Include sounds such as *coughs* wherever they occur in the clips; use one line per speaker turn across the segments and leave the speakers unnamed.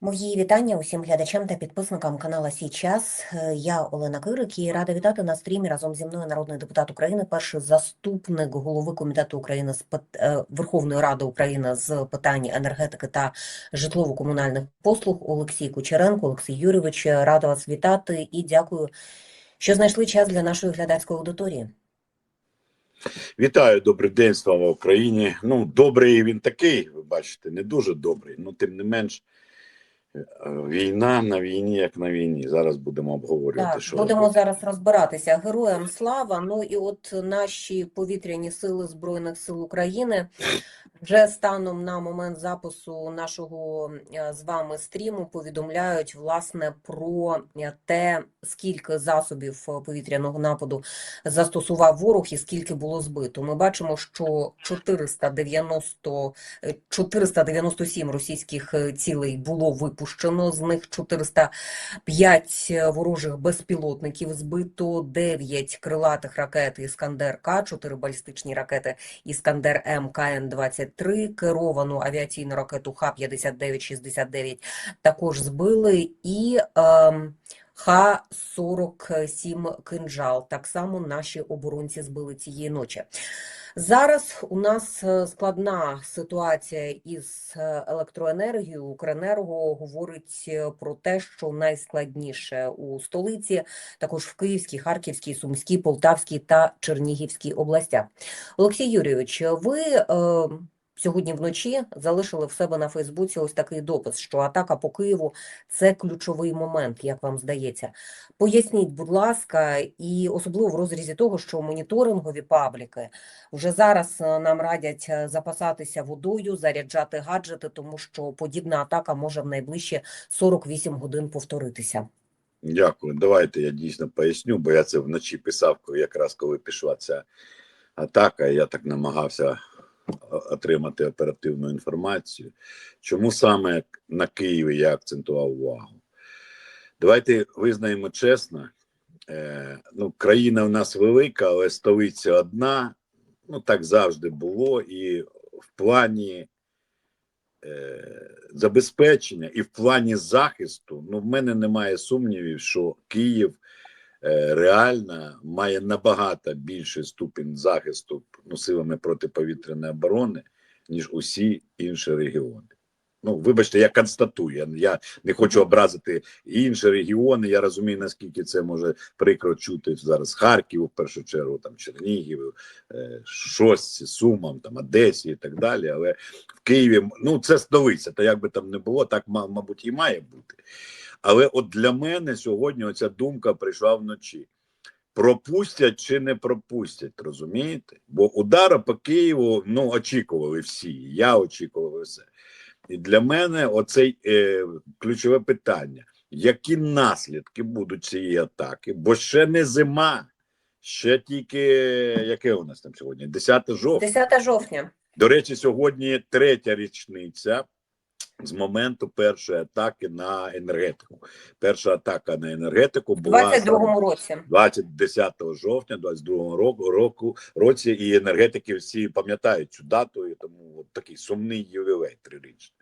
Мої вітання усім глядачам та підписникам канала Сій час. Е, Я Олена Кирик і рада вітати на стрімі разом зі мною народний депутат України, перший заступник голови комітету України з е, Верховної Ради України з питань енергетики та житлово-комунальних послуг Олексій Кучеренко. Олексій Юрійович, рада вас вітати і дякую, що знайшли час для нашої глядацької аудиторії.
Вітаю, добрий день, слава Україні. Ну, добрий він такий, ви бачите, не дуже добрий. Ну, тим не менш, війна на війні, як на війні. Зараз будемо обговорювати,
Так,
що
будемо
робити.
зараз розбиратися. Героям слава. Ну і от наші повітряні сили Збройних сил України вже станом на момент запису нашого е, з вами стріму повідомляють власне про е, те, скільки засобів е, повітряного нападу застосував ворог і скільки було збито. Ми бачимо, що 490, е, 497 російських е, цілей було випущено, з них 405 ворожих безпілотників збито, 9 крилатих ракет «Іскандер-К», 4 балістичні ракети «Іскандер-М», КН-23, керовану авіаційну ракету Х-59-69 також збили і ем, Х-47 «Кинжал». Так само наші оборонці збили цієї ночі. Зараз у нас е, складна ситуація із е, електроенергією. Укренерго говорить е, про те, що найскладніше у столиці, також в Київській, Харківській, Сумській, Полтавській та Чернігівській областях. Олексій Юрійович, ви сьогодні вночі залишили в себе на Фейсбуці ось такий допис, що атака по Києву це ключовий момент, як вам здається. Поясніть, будь ласка, і особливо в розрізі того, що моніторингові пабліки вже зараз е, нам радять е, запасатися водою, заряджати гаджети, тому що подібна атака може в найближчі 48 годин повторитися.
Дякую. Давайте я дійсно поясню, бо я це вночі писав, якраз коли пішла ця атака. Я так намагався отримати оперативну інформацію. Чому саме на Києві я акцентував увагу? Давайте визнаємо чесно. Е, ну, країна в нас велика, але столиця одна. Ну, так завжди було. І в плані е, забезпечення, і в плані захисту, ну, в мене немає сумнівів, що Київ е, реально має набагато більший ступінь захисту ну, силами протиповітряної оборони, ніж усі інші регіони. Ну, вибачте, я констатую. Я, не хочу образити інші регіони. Я розумію, наскільки це може прикро чути зараз Харків, в першу чергу, там Чернігів, е, Шостці, Сумам, там Одесі і так далі. Але в Києві ну це столиця. Та як би там не було, так мабуть і має бути. Але от для мене сьогодні оця думка прийшла вночі. Пропустять чи не пропустять, розумієте? Бо удара по Києву ну очікували всі. Я очікував все. І для мене оце е, ключове питання: які наслідки будуть цієї атаки? Бо ще не зима, ще тільки яке у нас там сьогодні? 10 жовтня.
10 жовтня.
До речі, сьогодні третя річниця з моменту першої атаки на енергетику. Перша атака на енергетику була
22-му році.
20, 10 жовтня 22 року, року році, і енергетики всі пам'ятають цю дату, і тому от такий сумний ювілей трирічний.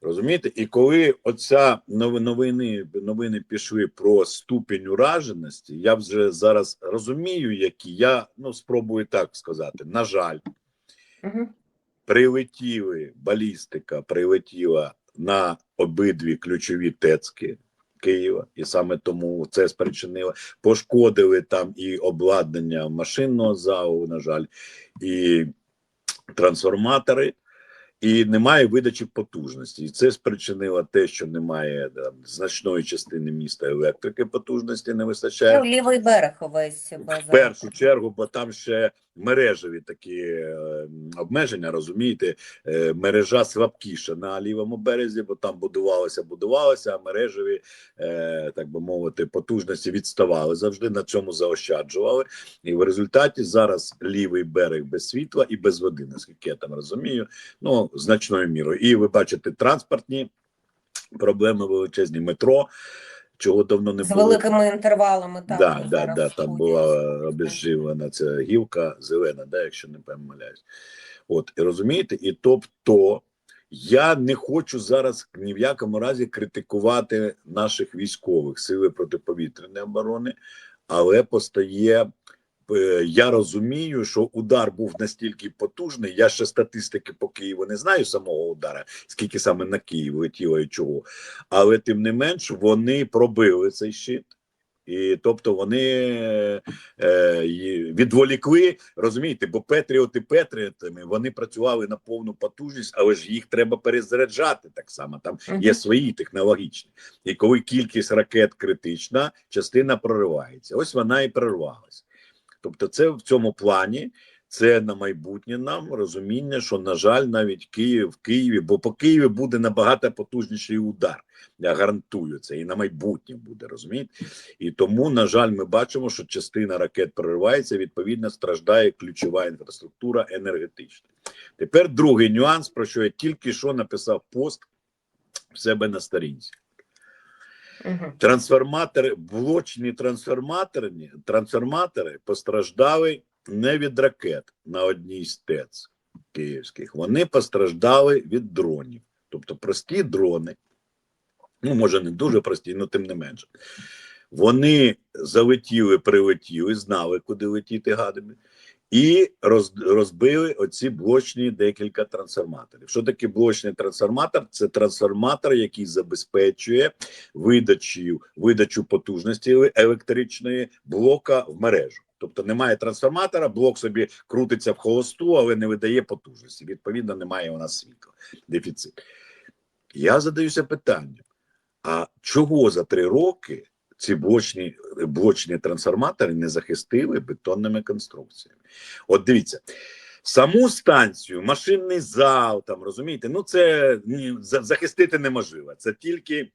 Розумієте? І коли оця новини, новини пішли про ступінь ураженості, я вже зараз розумію, які я ну спробую так сказати. На жаль,
Угу.
Прилетіли балістика, прилетіла на обидві ключові тецки Києва, і саме тому це спричинило. Пошкодили там і обладнання машинного залу, на жаль, і трансформатори. І немає видачі потужності, і це спричинило те, що немає там, значної частини міста електрики потужності не вистачає.
Лівий берег весь без
В першу чергу, бо там ще мережеві такі е, обмеження, розумієте, е, мережа слабкіша на лівому березі, бо там будувалося, будувалося, а мережеві, е, так би мовити, потужності відставали завжди на цьому заощаджували. І в результаті зараз лівий берег без світла і без води, наскільки я там розумію, ну значною мірою. І ви бачите транспортні проблеми величезні метро. Чого давно не
з
було.
великими інтервалами. Так,
Да, да, да, там
ходять.
була обезживлена ця гілка зелена, да, якщо не помиляюсь. От, і розумієте, і тобто Я не хочу зараз ні в якому разі критикувати наших військових сили протиповітряної оборони, але постає. Е, Я розумію, що удар був настільки потужний. Я ще статистики по Києву не знаю самого удара, скільки саме на Київ летіло і чого. Але тим не менш вони пробили цей щит. І тобто вони е, відволікли, розумієте, бо Петріоти Петріотами вони працювали на повну потужність, але ж їх треба перезаряджати так само. Там є свої технологічні. І коли кількість ракет критична, частина проривається. Ось вона і прорвалася. Тобто, це в цьому плані. Це на майбутнє нам розуміння, що на жаль, навіть Київ в Києві, бо по Києві буде набагато потужніший удар. Я гарантую це і на майбутнє буде розумієте? І тому, на жаль, ми бачимо, що частина ракет проривається. Відповідно, страждає ключова інфраструктура енергетична. Тепер другий нюанс, про що я тільки що написав пост в себе на сторінці. Трансформатори, блочні трансформатори, трансформатори постраждали не від ракет на одній з ТЕЦ київських. Вони постраждали від дронів. Тобто прості дрони, ну може не дуже прості, але тим не менше. Вони залетіли, прилетіли, знали, куди летіти гадами, і роз, розбили оці блочні декілька трансформаторів. Що таке блочний трансформатор? Це трансформатор, який забезпечує видачу, видачу потужності електричної блока в мережу. Тобто немає трансформатора, блок собі крутиться в холосту, але не видає потужності. Відповідно, немає у нас світла. Дефіцит. Я задаюся питанням: а чого за три роки ці блочні, блочні трансформатори не захистили бетонними конструкціями? От дивіться. Саму станцію, машинний зал, там розумієте, ну це захистити неможливо. Це тільки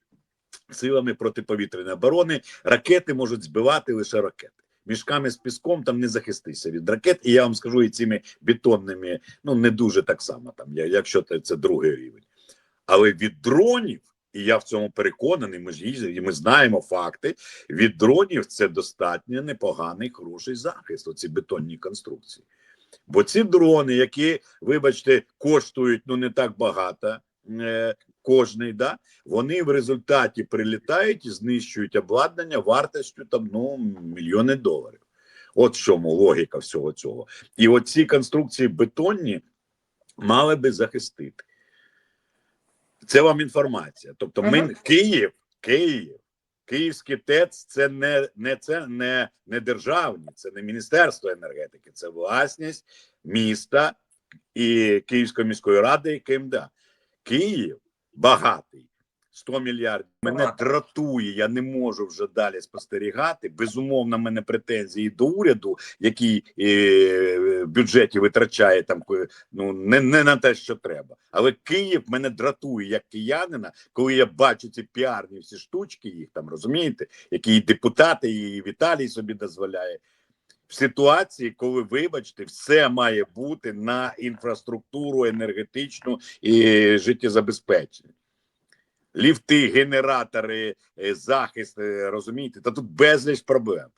силами протиповітряної оборони. Ракети можуть збивати лише ракети. Мішками з піском там не захистися від ракет, і я вам скажу, і цими бетонними, ну не дуже так само, там, якщо це другий рівень. Але від дронів, і я в цьому переконаний, ми ж їздимо, і ми знаємо факти. Від дронів це достатньо непоганий, хороший захист. Оці бетонні конструкції. Бо ці дрони, які, вибачте, коштують ну не так багато, е, кожний, да, вони в результаті прилітають і знищують обладнання вартістю там ну мільйони доларів. От в чому логіка всього цього. І оці конструкції бетонні мали би захистити. Це вам інформація. Тобто, ми
Мгм.
Київ, Київ, Київський ТЕЦ це не, не це не, не державні, це не Міністерство енергетики, це власність міста і Київської міської ради і КМДА. Київ багатий. 100 мільярдів мене дратує. Я не можу вже далі спостерігати. Безумовно, в мене претензії до уряду, який е, в бюджеті витрачає там ко- ну не, не на те, що треба. Але Київ мене дратує як киянина, коли я бачу ці піарні всі штучки, їх там розумієте, які і депутати, і Віталій собі дозволяє. В ситуації, коли, вибачте, все має бути на інфраструктуру енергетичну і життєзабезпечення. Ліфти, генератори, е, захист, е, розумієте, та тут безліч проблем.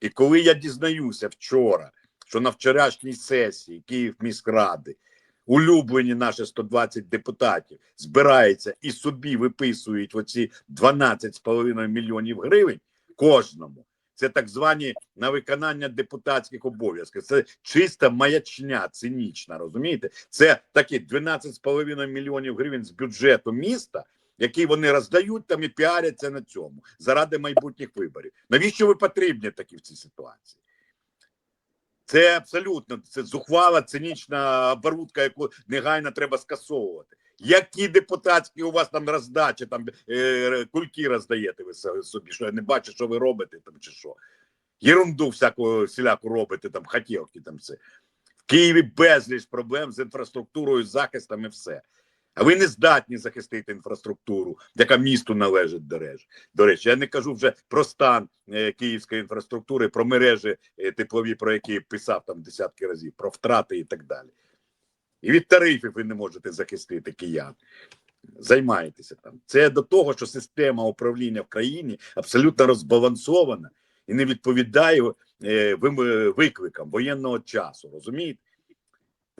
І коли я дізнаюся вчора, що на вчорашній сесії Київ міськради улюблені наші 120 депутатів збираються і собі виписують оці 12,5 мільйонів гривень кожному. Це так звані на виконання депутатських обов'язків. Це чиста маячня, цинічна, розумієте? Це такі 12,5 мільйонів гривень з бюджету міста, який вони роздають там і піаряться на цьому заради майбутніх виборів. Навіщо ви потрібні такі в цій ситуації? Це абсолютно це зухвала цинічна оборудка, яку негайно треба скасовувати. Які депутатські у вас там роздачі, там е, кульки роздаєте ви собі, що я не бачу, що ви робите там чи що. Єрунду всяку всіляку робите, там хотілки, там все. В Києві безліч проблем з інфраструктурою, захистом і все. А ви не здатні захистити інфраструктуру, яка місту належить до речі. Я не кажу вже про стан е, київської інфраструктури, про мережі е, теплові, про які писав там десятки разів, про втрати і так далі. І від тарифів ви не можете захистити киян. Займаєтеся там. Це до того, що система управління в країні абсолютно розбалансована і не відповідає е, викликам воєнного часу. Розумієте?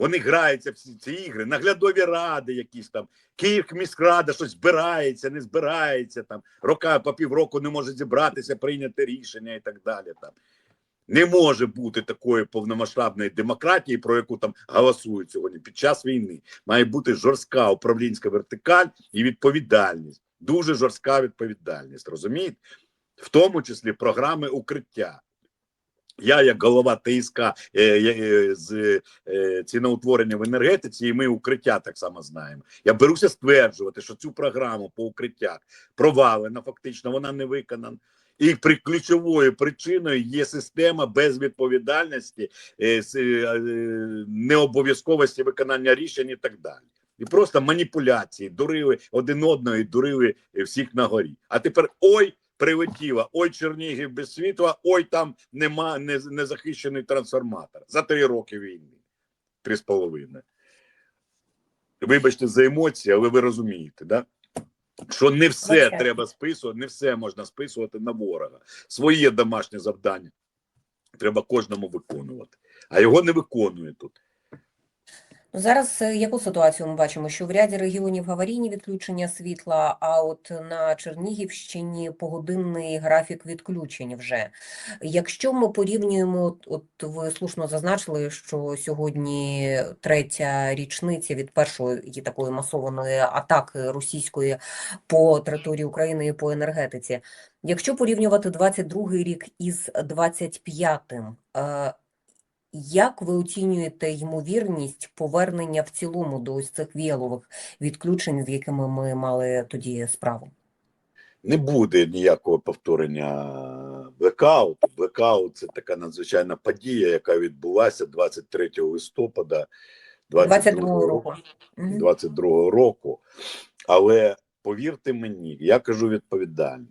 Вони граються в ці, ці ігри, наглядові ради, якісь там Київміськрада щось збирається, не збирається там, рока по півроку не може зібратися, прийняти рішення і так далі. Там не може бути такої повномасштабної демократії, про яку там голосують сьогодні під час війни. Має бути жорстка управлінська вертикаль і відповідальність. Дуже жорстка відповідальність. Розумієте? В тому числі програми укриття. Я, як голова ТСК е, е, з е, ціноутворення в енергетиці, і ми укриття так само знаємо. Я беруся стверджувати, що цю програму по укриттях провалена, фактично вона не виконана. І при ключовою причиною є система безвідповідальності, необов'язковості виконання рішень і так далі. І просто маніпуляції, дурили один одного і дурили всіх на горі. А тепер ой, прилетіла, ой, Чернігів без світла, ой, там нема не, незахищений трансформатор за три роки війни. Три з половиною. Вибачте за емоції, але ви розумієте, да? що не все
Звичайно.
треба списувати, не все можна списувати на ворога. Своє домашнє завдання треба кожному виконувати, а його не виконує тут.
Зараз е, яку ситуацію ми бачимо? Що в ряді регіонів аварійні відключення світла, а от на Чернігівщині погодинний графік відключень вже. Якщо ми порівнюємо, от- ви слушно зазначили, що сьогодні третя річниця від першої такої масованої атаки російської по території України і по енергетиці. Якщо порівнювати 22-й рік із 25-м, е, як ви оцінюєте ймовірність повернення в цілому до ось цих віялових відключень, з якими ми мали тоді справу?
не буде ніякого повторення блекауту. Блекаут це така надзвичайна подія, яка відбулася 23 листопада 22
22-го року.
22 року. Але повірте мені, я кажу відповідально: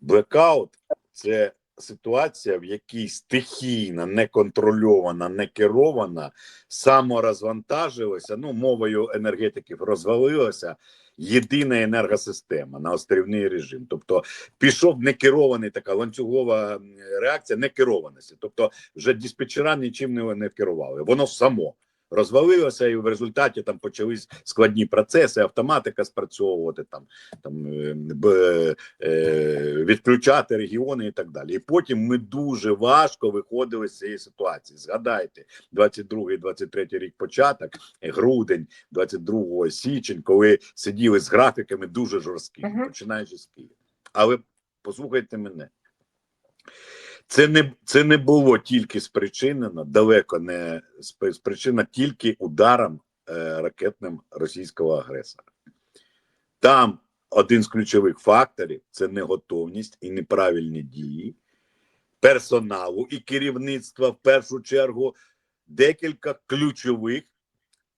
блекаут це ситуація, в якій стихійна, неконтрольована, не керована, саморозвантажилася, ну мовою енергетиків розвалилася єдина енергосистема на острівний режим. Тобто пішов некерований така ланцюгова реакція некерованості. Тобто, вже диспетчера нічим не керували. Воно само розвалилося, і в результаті там почались складні процеси, автоматика спрацьовувати, там там е, б- е, відключати регіони і так далі. І потім ми дуже важко виходили з цієї ситуації. Згадайте, 22-23 рік початок, грудень, 22 січень, коли сиділи з графіками дуже жорсткими,
Мгм.
починаючи з Києва. Але послухайте мене. Це не це не було тільки спричинено, далеко не спри- спричинено тільки ударом е, ракетним російського агресора. Там один з ключових факторів це неготовність і неправильні дії персоналу і керівництва в першу чергу декілька ключових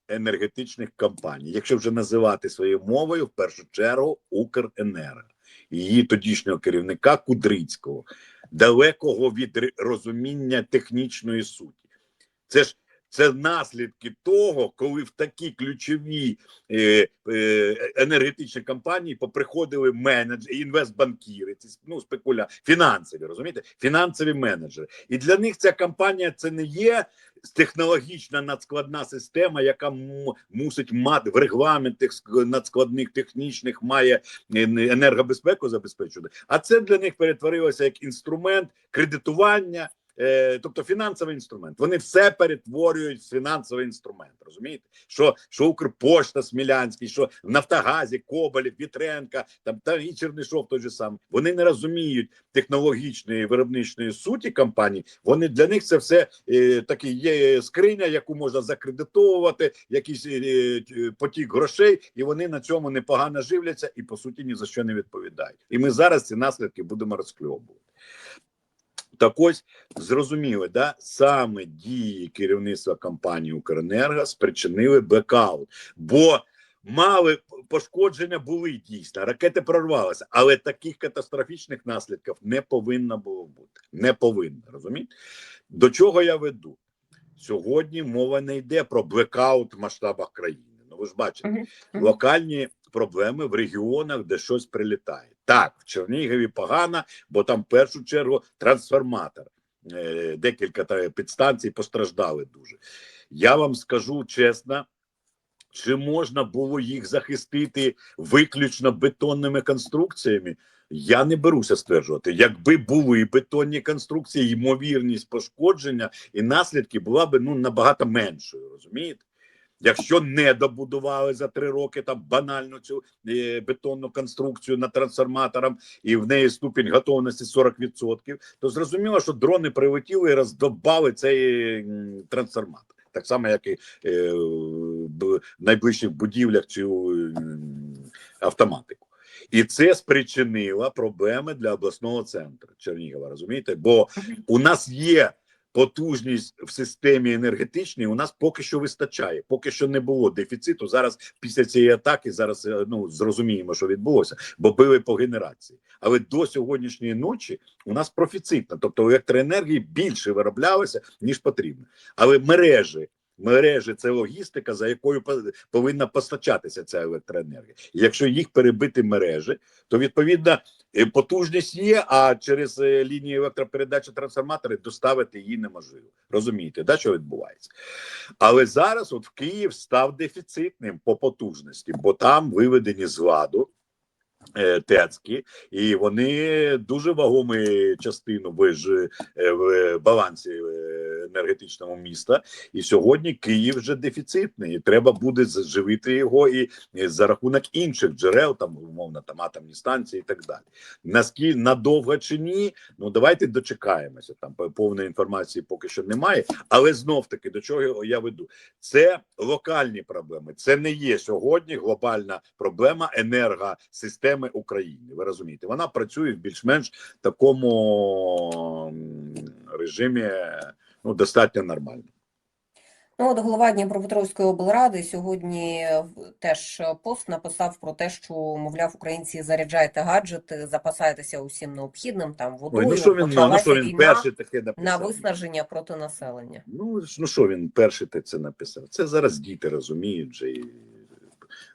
енергетичних компаній, якщо вже називати своєю мовою, в першу чергу Укренерго, її тодішнього керівника Кудрицького, далекого від розуміння технічної суті. Це ж це наслідки того, коли в такі ключові е, е, енергетичні компанії поприходили менеджери, інвестбанкіри, ці ну спекуля, фінансові, розумієте? Фінансові менеджери. І для них ця компанія це не є технологічна надскладна система, яка мусить мати в регламентах ск- надскладних технічних має е, енергобезпеку забезпечувати. А це для них перетворилося як інструмент кредитування. Е, тобто фінансовий інструмент. Вони все перетворюють в фінансовий інструмент. Розумієте, що, що Укрпошта Смілянський, що Нафтогазі, Коболів, Вітренка, там та і Чернишов той же сам. Вони не розуміють технологічної виробничої суті компанії. Вони для них це все е, такі є скриня, яку можна закредитовувати, якийсь е, е, потік грошей, і вони на цьому непогано живляться і по суті ні за що не відповідають. І ми зараз ці наслідки будемо розкльовувати. Так ось зрозуміли, да саме дії керівництва компанії Укренерго спричинили блекаут, бо мали пошкодження були дійсно, ракети прорвалися, але таких катастрофічних наслідків не повинно було бути. Не повинно розумієте? До чого я веду? Сьогодні мова не йде про блекаут в масштабах країни. Ну ви ж бачите, локальні проблеми в регіонах, де щось прилітає. Так, в Чернігові погано, бо там в першу чергу трансформатор. Е, Декілька підстанцій постраждали дуже. Я вам скажу чесно, чи можна було їх захистити виключно бетонними конструкціями? Я не беруся стверджувати. Якби були бетонні конструкції, ймовірність пошкодження і наслідки була б ну набагато меншою. Розумієте? Якщо не добудували за три роки там банальну цю е, бетонну конструкцію на трансформаторам і в неї ступінь готовності 40%, то зрозуміло, що дрони прилетіли і роздовбали цей трансформатор. Так само, як і е, в найближчих будівлях цю м, автоматику. І це спричинило проблеми для обласного центру Чернігова. Розумієте? Бо у нас є потужність в системі енергетичній. У нас поки що вистачає, поки що не було дефіциту. Зараз після цієї атаки зараз е, ну зрозуміємо, що відбулося, бо били по генерації. Але до сьогоднішньої ночі у нас профіцитно, тобто електроенергії більше вироблялося ніж потрібно. Але мережі. Мережі це логістика, за якою повинна постачатися ця електроенергія. І якщо їх перебити мережі, то відповідно е, потужність є, а через е, лінії електропередачі трансформатори доставити її неможливо. Розумієте, да, що відбувається? Але зараз, от в Київ став дефіцитним по потужності, бо там виведені з ладу. Е, ТЕЦки, і вони дуже вагому частину в, е, в балансі е, енергетичному міста. І сьогодні Київ вже дефіцитний, і треба буде заживити його і за рахунок інших джерел, там умовно там атомні станції і так далі. Наскільки надовго чи ні? Ну давайте дочекаємося. Там повної інформації поки що немає. Але знов таки до чого я веду? Це локальні проблеми. Це не є сьогодні глобальна проблема енергосистеми України. Ви розумієте, вона працює в більш-менш такому режимі ну достатньо нормально.
Ну, от голова Дніпропетровської облради сьогодні в- теж пост написав про те, що, мовляв, українці заряджайте гаджети, запасайтеся усім необхідним, там
Ой,
водою,
ну що він, ну, що він перший таке
на виснаження проти населення.
Ну, ну що він перший це написав? Це зараз діти розуміють вже. І...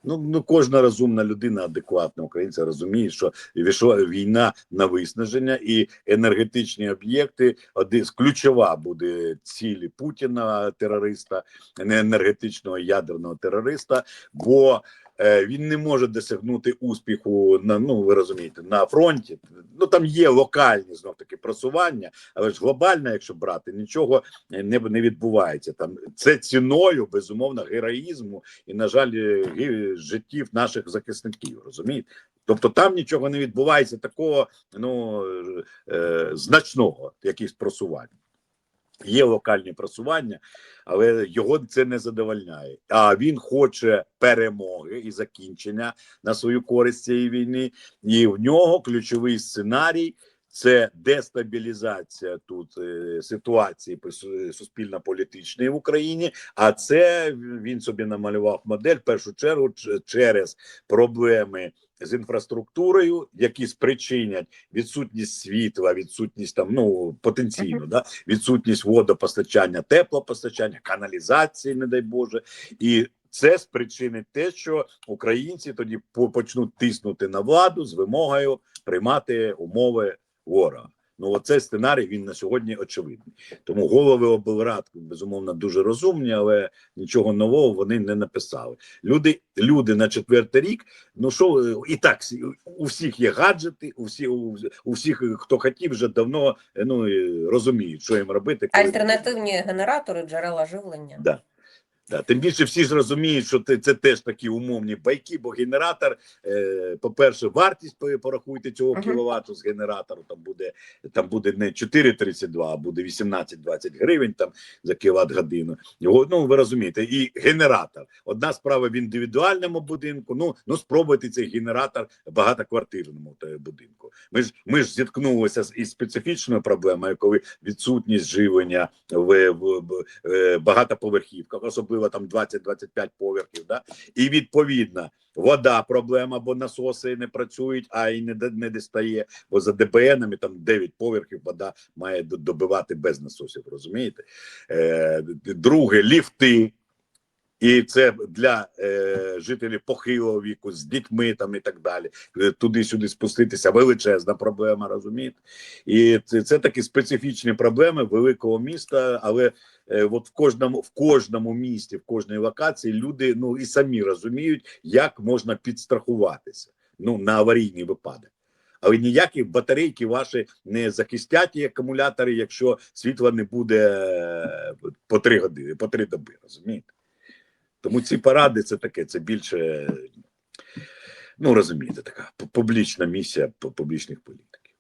Ну, ну, кожна розумна людина, адекватна українця, розуміє, що війшла війна на виснаження, і енергетичні об'єкти один з ключова буде цілі Путіна, терориста, не енергетичного ядерного терориста, бо він не може досягнути успіху на ну ви розумієте на фронті. Ну там є локальні знов таки просування, але ж глобально, якщо брати, нічого не, не відбувається. Там це ціною безумовно героїзму і, на жаль, е, життів наших захисників. Розумієте? Тобто там нічого не відбувається такого ну е, значного, якихось просувань. Є локальні просування, але його це не задовольняє. А він хоче перемоги і закінчення на свою користь цієї війни. І в нього ключовий сценарій це дестабілізація тут е, ситуації суспільно-політичної в Україні. А це він собі намалював модель в першу чергу через проблеми з інфраструктурою, які спричинять відсутність світла, відсутність там ну потенційно, да відсутність водопостачання, теплопостачання, каналізації, не дай Боже, і це спричинить те, що українці тоді по- почнуть тиснути на владу з вимогою приймати умови ворога. Ну, оцей сценарій він на сьогодні очевидний. Тому голови облрад безумовно дуже розумні, але нічого нового вони не написали. Люди, люди на четвертий рік. Ну що і так у всіх є гаджети, у всіх у, у всіх, хто хотів, вже давно ну розуміють, що їм робити. коли-
Альтернативні генератори, джерела живлення.
Да. Да. Тим більше всі ж розуміють, що це, це теж такі умовні байки, бо генератор, е, по-перше, вартість порахуйте цього
Мгм.
кіловату з генератору, там буде, там буде не 4,32, а буде 18-20 гривень там за кіловат годину. Його, ну, ви розумієте, і генератор. Одна справа в індивідуальному будинку, ну, ну спробуйте цей генератор в багатоквартирному будинку. Ми ж, ми ж зіткнулися з із специфічною проблемою, коли відсутність живлення в, в, в е, багатоповерхівках, особливо там 20-25 поверхів. Да? І відповідно вода проблема, бо насоси не працюють, а й не, не дістає. Бо за ДБНами там 9 поверхів вода має добивати без насосів. Розумієте? Е, друге, ліфти. І це для е, жителів похилого віку з дітьми там і так далі. Е, Туди-сюди спуститися величезна проблема, розумієте? І це, це такі специфічні проблеми великого міста, але е, от в кожному в кожному місті, в кожній локації люди ну і самі розуміють, як можна підстрахуватися ну на аварійний випадок. Але ніякі батарейки ваші не захистять і акумулятори, якщо світла не буде е, по три години, по три доби, розумієте? Тому ці паради це таке, це більше, ну розумієте, така публічна місія публічних політиків.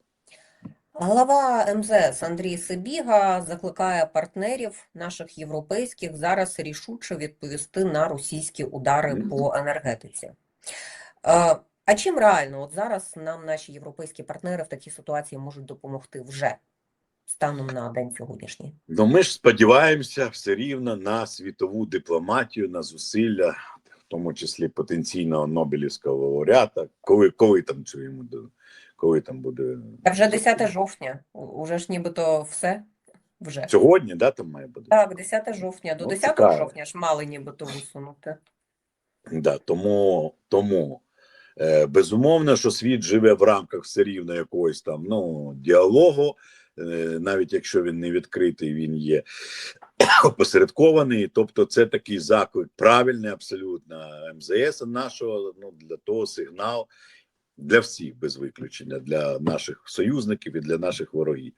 Глава МЗС Андрій Сибіга закликає партнерів наших європейських зараз рішуче відповісти на російські удари
Мгм.
по енергетиці. Е, А чим реально от зараз нам наші європейські партнери в такій ситуації можуть допомогти вже станом на день сьогоднішній?
Ну ми ж сподіваємося все рівно на світову дипломатію, на зусилля, в тому числі потенційного Нобелівського лауреата. Коли, коли там цю йому коли там буде
Та вже 10 жовтня, уже ж нібито все вже.
сьогодні, да, там має бути.
Так, 10 жовтня. До
Ну,
10
цікаво.
жовтня ж мали нібито висунути.
Да, тому, тому е, безумовно, що світ живе в рамках все рівно якогось там ну, діалогу, навіть якщо він не відкритий, він є *coughs* опосередкований. Тобто, це такий заклик правильний, абсолютно МЗС нашого ну, для того сигнал для всіх без виключення, для наших союзників і для наших ворогів.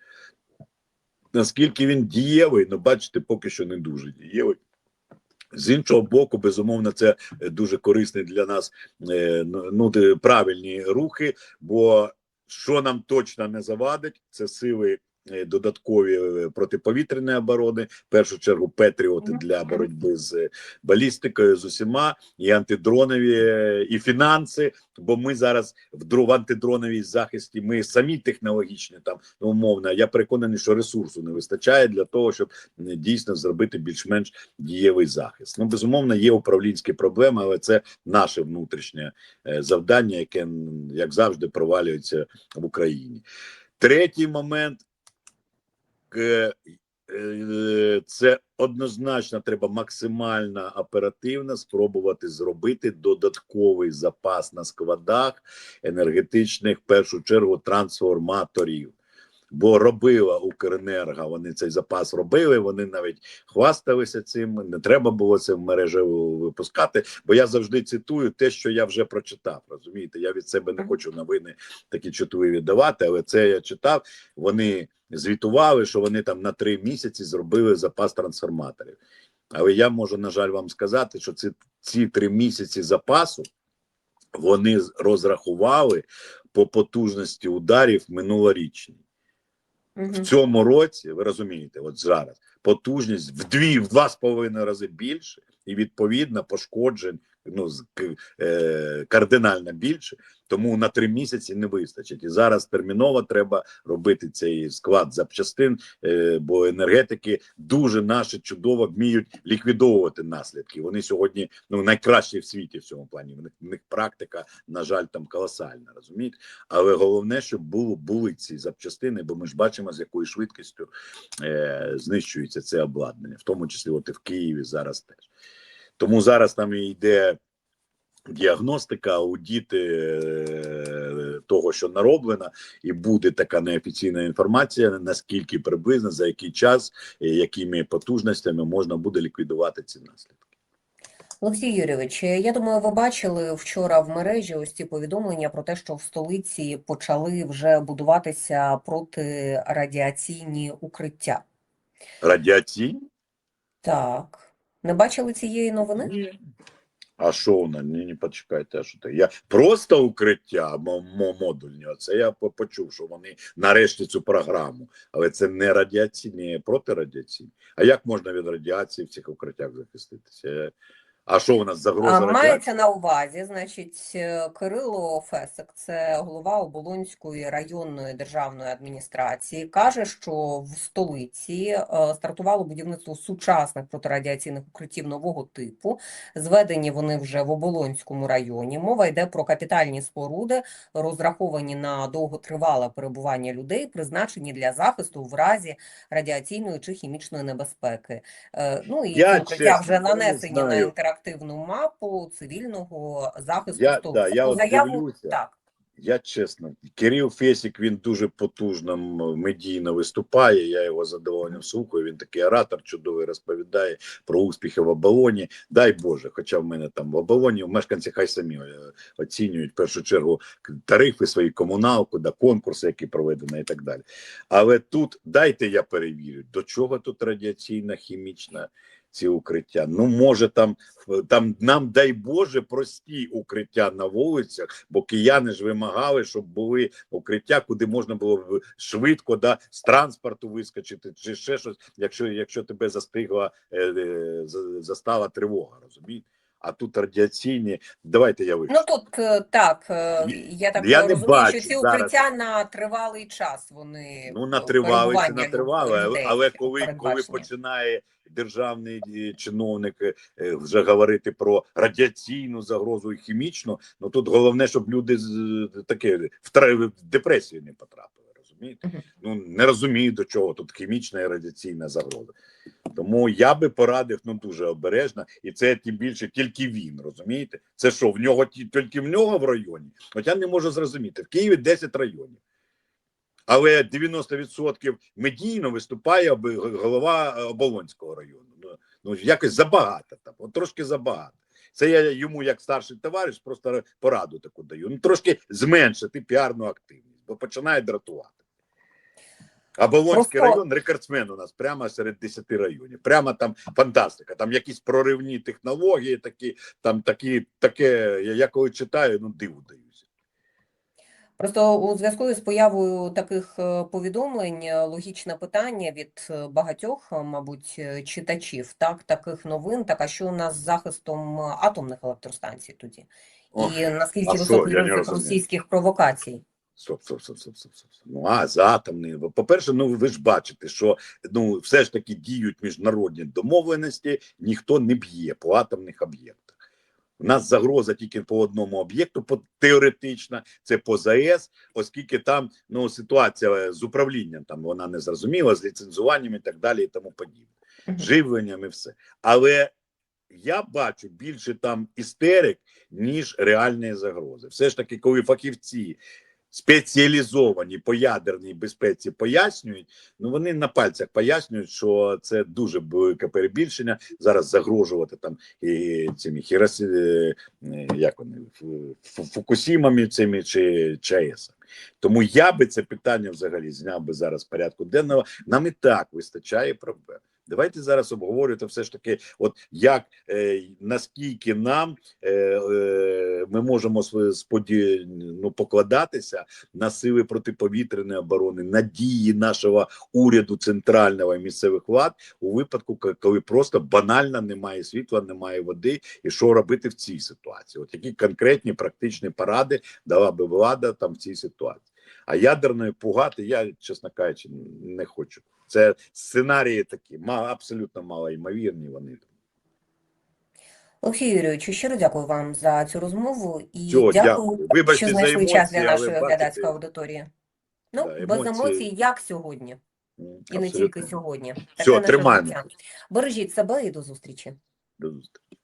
Наскільки він дієвий, ну бачите, поки що не дуже дієвий. З іншого боку, безумовно, це е, дуже корисні для нас е, ну, ну, правильні рухи. Бо що нам точно не завадить, це сили е, додаткові е, протиповітряної оборони, в першу чергу Петріоти для боротьби з е, балістикою, з усіма, і антидронові, е, і фінанси. Бо ми зараз в в антидроновій захисті ми самі технологічні там ну, умовно. Я переконаний, що ресурсу не вистачає для того, щоб е, дійсно зробити більш-менш дієвий захист. Ну безумовно, є управлінські проблеми, але це наше внутрішнє е, завдання, яке як завжди провалюється в Україні. Третій момент е, е, це однозначно треба максимально оперативно спробувати зробити додатковий запас на складах енергетичних, в першу чергу, трансформаторів. Бо робила Укренерго, вони цей запас робили, вони навіть хвасталися цим. Не треба було це в мережу випускати. Бо я завжди цитую те, що я вже прочитав. Розумієте, я від себе не хочу новини такі чутливі давати, але це я читав. Вони звітували, що вони там на три місяці зробили запас трансформаторів. Але я можу, на жаль, вам сказати, що ці, ці три місяці запасу вони розрахували по потужності ударів минулорічні. В цьому році, ви розумієте, от зараз потужність в дві, в два з половиною рази більше, і відповідно пошкоджень ну, е, кардинально більше. Тому на три місяці не вистачить. І зараз терміново треба робити цей склад запчастин, е, бо енергетики дуже наші чудово вміють ліквідовувати наслідки. Вони сьогодні ну найкращі в світі в цьому плані. В них, в них практика, на жаль, там колосальна, розумієте? Але головне, щоб було були ці запчастини, бо ми ж бачимо, з якою швидкістю е, знищується це обладнання, в тому числі, от і в Києві зараз теж. Тому зараз там і йде діагностика, аудіти е, того, що нароблено, і буде така неофіційна інформація, наскільки приблизно, за який час, е, якими потужностями можна буде ліквідувати ці наслідки.
Олексій Юрійович, я думаю, ви бачили вчора в мережі ось ці повідомлення про те, що в столиці почали вже будуватися протирадіаційні укриття.
Радіаційні?
Так. Не бачили цієї новини?
Ні. А що вона? Ні, не почекайте, а що це? Я просто укриття мо- мо- модульні. Це я почув, що вони нарешті цю програму, але це не радіаційні, не протирадіаційні. А як можна від радіації в цих укриттях захиститися? А що у нас загроза
А. Мається на увазі, значить, е, Кирило Фесик, це голова Оболонської районної державної адміністрації, каже, що в столиці е, стартувало будівництво сучасних протирадіаційних укриттів нового типу. Зведені вони вже в Оболонському районі. Мова йде про капітальні споруди, розраховані на довготривале перебування людей, призначені для захисту в разі радіаційної чи хімічної небезпеки. Е, Ну і укриття вже нанесені на
знаю.
Інтерактивну мапу цивільного захисту
Я- да, я от
заяву
дивлюся.
так.
Я чесно, Кирил Фесік він дуже потужно медійно виступає. Я його задоволенням слухаю. Він такий оратор чудовий розповідає про успіхи в оболоні. Дай Боже, хоча в мене там в оболоні мешканці хай самі е, оцінюють в першу чергу тарифи свої комуналку, да конкурси, які проведено, і так далі. Але тут дайте я перевірю, до чого тут радіаційна хімічна. Ці укриття. Ну, може, там, там нам дай Боже прості укриття на вулицях, бо кияни ж вимагали, щоб були укриття, куди можна було б швидко да, з транспорту вискочити, чи ще щось, якщо, якщо тебе застигла е, е, застала тривога, розумієте? А тут радіаційні. Давайте я випишу.
Ну тут е, так, е, я так
Я не
розумію,
бачу
що ці
зараз.
укриття на тривалий час вони
Ну, на тривалий це на тривалий, але, але коли, коли починає державний е, чиновник вже говорити про радіаційну загрозу і хімічну, ну тут головне, щоб люди з таке в в депресію не потрапили. Розумієте? Ну не розумію до чого тут хімічна і радіаційна загроза. Тому я би порадив ну дуже обережно, і це тим більше тільки він розумієте. Це що в нього тільки в нього в районі? От я не можу зрозуміти. В Києві 10 районів. Але 90% медійно виступає голова е, Оболонського району. Ну, ну якось забагато там, от трошки забагато. Це я йому, як старший товариш, просто пораду таку даю. Ну трошки зменшити піарну активність, бо починає дратувати. Оболонський
Просто-
район рекордсмен у нас прямо серед 10 районів. Прямо там фантастика. Там якісь проривні технології, такі, там такі, таке. Я, коли читаю, ну диву даюся.
Просто у зв'язку з появою таких е, повідомлень е, логічне питання від е, багатьох, мабуть, читачів, так, таких новин, так, а що у нас з захистом атомних електростанцій тоді? І наскільки
а
високий ризик російських провокацій?
Стоп, стоп, стоп, стоп, стоп, стоп. Ну, а за атомний. По-перше, ну ви ж бачите, що ну все ж таки діють міжнародні домовленості, ніхто не б'є по атомних об'єктах. У нас загроза тільки по одному об'єкту, по теоретично, це по ЗАЕС, оскільки там ну ситуація з управлінням там вона не зрозуміла, з ліцензуванням і так далі, і тому подібне живленням і все. Але я бачу більше там істерик, ніж реальної загрози. Все ж таки, коли фахівці спеціалізовані по ядерній безпеці пояснюють, ну вони на пальцях пояснюють, що це дуже велике перебільшення. Зараз загрожувати там і цими хіросі, е, як вони фу- фу- фукусімами цими чи ЧАЕСами. Тому я би це питання взагалі зняв би зараз порядку денного. Нам і так вистачає проблем. Давайте зараз обговорювати все ж таки, от як е, наскільки нам е, е, ми можемо споді, ну, покладатися на сили протиповітряної оборони, на дії нашого уряду центрального і місцевих влад у випадку, коли просто банально немає світла, немає води, і що робити в цій ситуації? От які конкретні практичні поради дала би влада там в цій ситуації? А ядерною пугати я, чесно кажучи, не хочу. Це сценарії такі, абсолютно малоймовірні. Вони
Олексій Юрійовичу, щиро дякую вам за цю розмову і
Всього,
дякую,
дякую. Вибачте
що знайшли час для нашої глядацької аудиторії. Ну,
да,
без
емоції-
емоцій, як сьогодні,
м,
і не тільки сьогодні.
Все, тримаємо.
Бережіть себе і до зустрічі.
До зустрічі.